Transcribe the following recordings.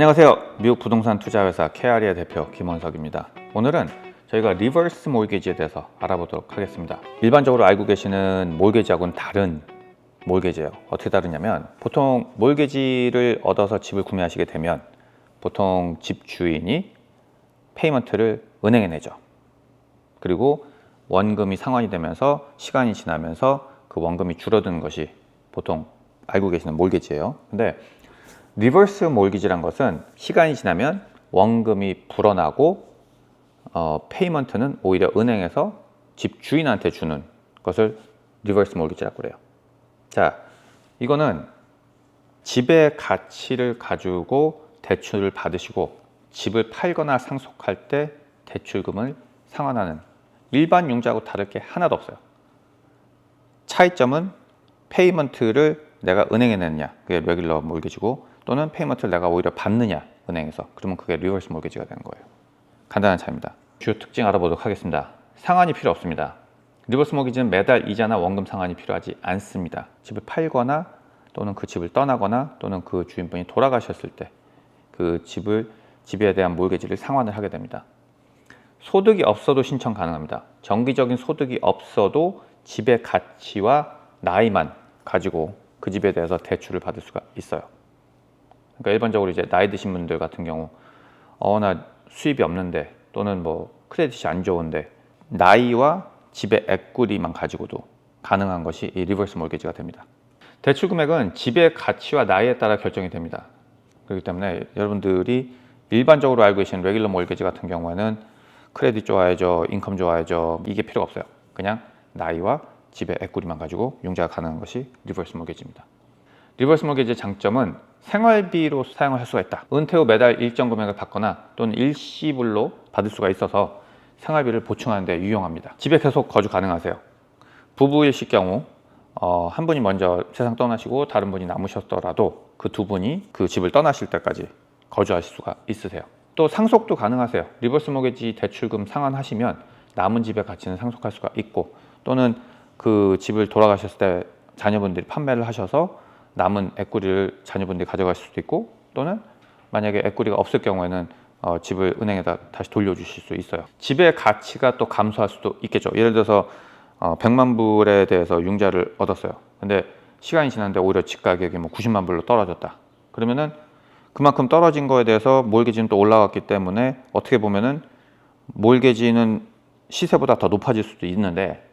안녕하세요. 미국 부동산 투자 회사 케아리아 대표 김원석입니다. 오늘은 저희가 리버스 몰게지에 대해서 알아보도록 하겠습니다. 일반적으로 알고 계시는 몰게지하고는 다른 몰게지예요. 어떻게 다르냐면 보통 몰게지를 얻어서 집을 구매하시게 되면 보통 집 주인이 페이먼트를 은행에 내죠. 그리고 원금이 상환이 되면서 시간이 지나면서 그 원금이 줄어드는 것이 보통 알고 계시는 몰게지예요. 근데 리버스 몰기지란 것은 시간이 지나면 원금이 불어나고 어, 페이먼트는 오히려 은행에서 집 주인한테 주는 것을 리버스 몰기지라고 그래요. 자, 이거는 집의 가치를 가지고 대출을 받으시고 집을 팔거나 상속할 때 대출금을 상환하는 일반 융자하고 다를 게 하나도 없어요. 차이점은 페이먼트를 내가 은행에 내느냐, 그게 레귤러 몰기지고 또는 페이먼트를 내가 오히려 받느냐, 은행에서. 그러면 그게 리버스 몰기지가 되는 거예요. 간단한 차이입니다. 주요 특징 알아보도록 하겠습니다. 상환이 필요 없습니다. 리버스 모기지는 매달 이자나 원금 상환이 필요하지 않습니다. 집을 팔거나 또는 그 집을 떠나거나 또는 그 주인분이 돌아가셨을 때 그 집을 집에 대한 몰개지를 상환을 하게 됩니다. 소득이 없어도 신청 가능합니다. 정기적인 소득이 없어도 집의 가치와 나이만 가지고 그 집에 대해서 대출을 받을 수가 있어요. 그러니까 일반적으로 이제 나이 드신 분들 같은 경우 어나 수입이 없는데 또는 뭐 크레딧이 안 좋은데 나이와 집의 에quity 가지고도 가능한 것이 이 리버스 몰게지가 됩니다. 대출 금액은 집의 가치와 나이에 따라 결정이 됩니다. 그렇기 때문에 여러분들이 일반적으로 알고 계시는 레귤러 몰게지 같은 경우에는 크레딧 좋아야죠, 인컴 좋아야죠 이게 필요 없어요. 그냥 나이와 집의 에quity만 가지고 융자가 가능한 것이 리버스 몰게지입니다. 리버스 몰게지의 장점은 생활비로 사용을 할 수가 있다. 은퇴 후 매달 일정 금액을 받거나 또는 일시불로 받을 수가 있어서 생활비를 보충하는 데 유용합니다. 집에 계속 거주 가능하세요. 부부이실 경우 어, 한 분이 먼저 세상 떠나시고 다른 분이 남으셨더라도 그 두 분이 그 집을 떠나실 때까지 거주하실 수가 있으세요. 또 상속도 가능하세요. 리버스 모게지 대출금 상환하시면 남은 집의 가치는 상속할 수가 있고 또는 그 집을 돌아가셨을 때 자녀분들이 판매를 하셔서 남은 에qu리를 자녀분들이 가져가실 수도 있고 또는 만약에 에qu리가 없을 경우에는 어, 집을 은행에다 다시 돌려주실 수 있어요. 집의 가치가 또 감소할 수도 있겠죠. 예를 들어서 어, 100만 불에 대해서 융자를 얻었어요. 근데 시간이 지났는데 오히려 집 가격이 뭐 90만 불로 떨어졌다. 그러면은 그만큼 떨어진 거에 대해서 몰개지는 또 올라갔기 때문에 어떻게 보면은 몰개지는 시세보다 더 높아질 수도 있는데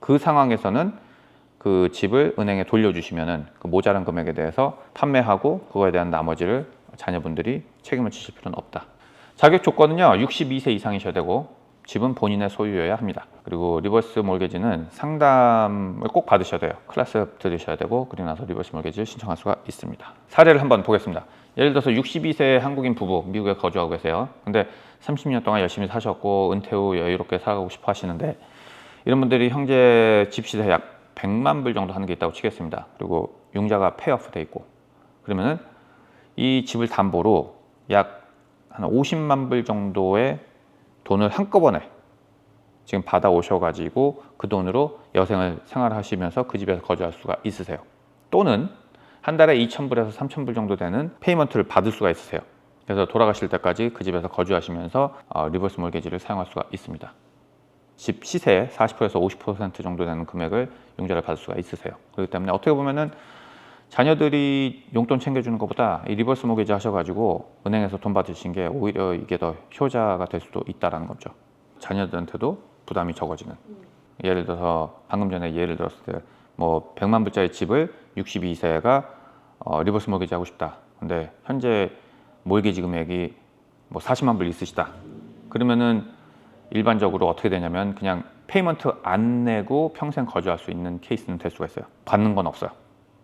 그 상황에서는 그 집을 은행에 돌려주시면은 그 모자란 금액에 대해서 판매하고 그거에 대한 나머지를 자녀분들이 책임을 지실 필요는 없다. 자격 조건은요 62세 이상이셔야 되고 집은 본인의 소유여야 합니다. 그리고 리버스 몰개지는 상담을 꼭 받으셔야 돼요. 클래스 들으셔야 되고 그리고 나서 리버스 몰개지를 신청할 수가 있습니다. 사례를 한번 보겠습니다. 예를 들어서 62세 한국인 부부 미국에 거주하고 계세요. 근데 30년 동안 열심히 사셨고 은퇴 후 여유롭게 살아가고 싶어 하시는데 이런 분들이 현재 집 시세 약 100만 불 정도 하는 게 있다고 치겠습니다. 그리고 융자가 페이오프 돼 있고 그러면은 이 집을 담보로 약 한 50만 불 정도의 돈을 한꺼번에 지금 받아 오셔가지고 그 돈으로 여생을 생활하시면서 그 집에서 거주할 수가 있으세요. 또는 한 달에 2,000불에서 3,000불 정도 되는 페이먼트를 받을 수가 있으세요. 그래서 돌아가실 때까지 그 집에서 거주하시면서 어, 리버스 몰개지를 사용할 수가 있습니다. 집 시세의 40%에서 50% 정도 되는 금액을 융자를 받을 수가 있으세요. 그렇기 때문에 어떻게 보면은 자녀들이 용돈 챙겨주는 것보다 이 리버스 모기지 하셔가지고 은행에서 돈 받으신 게 오히려 이게 더 효자가 될 수도 있다라는 거죠. 자녀들한테도 부담이 적어지는. 예를 들어서 방금 전에 예를 들었을 때 뭐 100만 불짜리 집을 62세가 어, 리버스 모기지 하고 싶다. 근데 현재 몰기지 금액이 뭐 40만 불 있으시다. 그러면은 일반적으로 어떻게 되냐면 그냥 페이먼트 안 내고 평생 거주할 수 있는 케이스는 될 수가 있어요. 받는 건 없어요.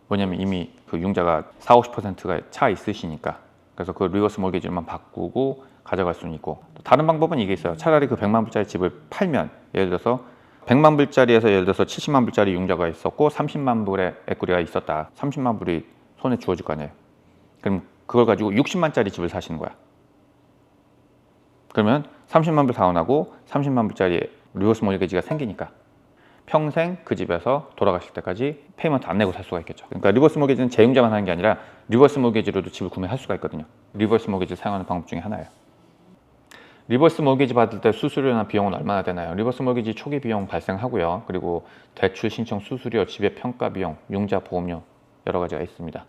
왜냐면 이미 그 융자가 4, 50%가 차 있으시니까. 그래서 그 리버스 몰개지만 바꾸고 가져갈 수는 있고. 다른 방법은 이게 있어요. 차라리 그 100만 불짜리 집을 팔면 예를 들어서 100만 불짜리에서 예를 들어서 70만 불짜리 융자가 있었고 30만 불의 에qu리가 있었다. 30만 불이 손에 주어질 거 아니에요. 그럼 그걸 가지고 60만짜리 집을 사시는 거야. 그러면 30만 불 사원하고 30만 불짜리 리버스 몰개지가 생기니까 평생 그 집에서 돌아가실 때까지 페이먼트 안 내고 살 수가 있겠죠. 그러니까 리버스 모기지는 재융자만 하는 게 아니라 리버스 모기지로도 집을 구매할 수가 있거든요. 리버스 모기지 사용하는 방법 중에 하나예요. 리버스 모기지 받을 때 수수료나 비용은 얼마나 되나요? 리버스 모기지 초기 비용 발생하고요. 그리고 대출 신청 수수료, 지배 평가 비용, 융자 보험료 여러 가지가 있습니다.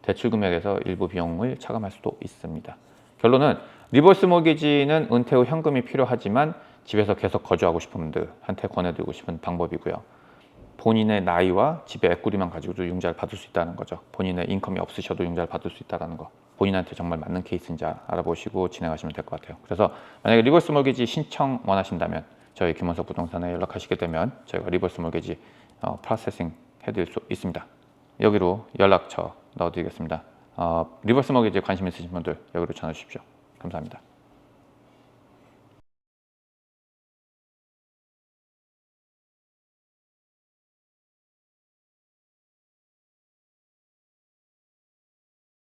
대출 금액에서 일부 비용을 차감할 수도 있습니다. 결론은 리버스 모기지는 은퇴 후 현금이 필요하지만 집에서 계속 거주하고 싶은 분들한테 권해드리고 싶은 방법이고요. 본인의 나이와 집의 에꾸리만 가지고도 융자를 받을 수 있다는 거죠. 본인의 인컴이 없으셔도 융자를 받을 수 있다는 거. 본인한테 정말 맞는 케이스인지 알아보시고 진행하시면 될 것 같아요. 그래서 만약에 리버스 몰기지 신청 원하신다면 저희 김원석 부동산에 연락하시게 되면 저희가 리버스 몰기지 어, 프로세싱 해드릴 수 있습니다. 여기로 연락처 넣어드리겠습니다. 어, 리버스 몰기지에 관심 있으신 분들 여기로 전화 주십시오. 감사합니다.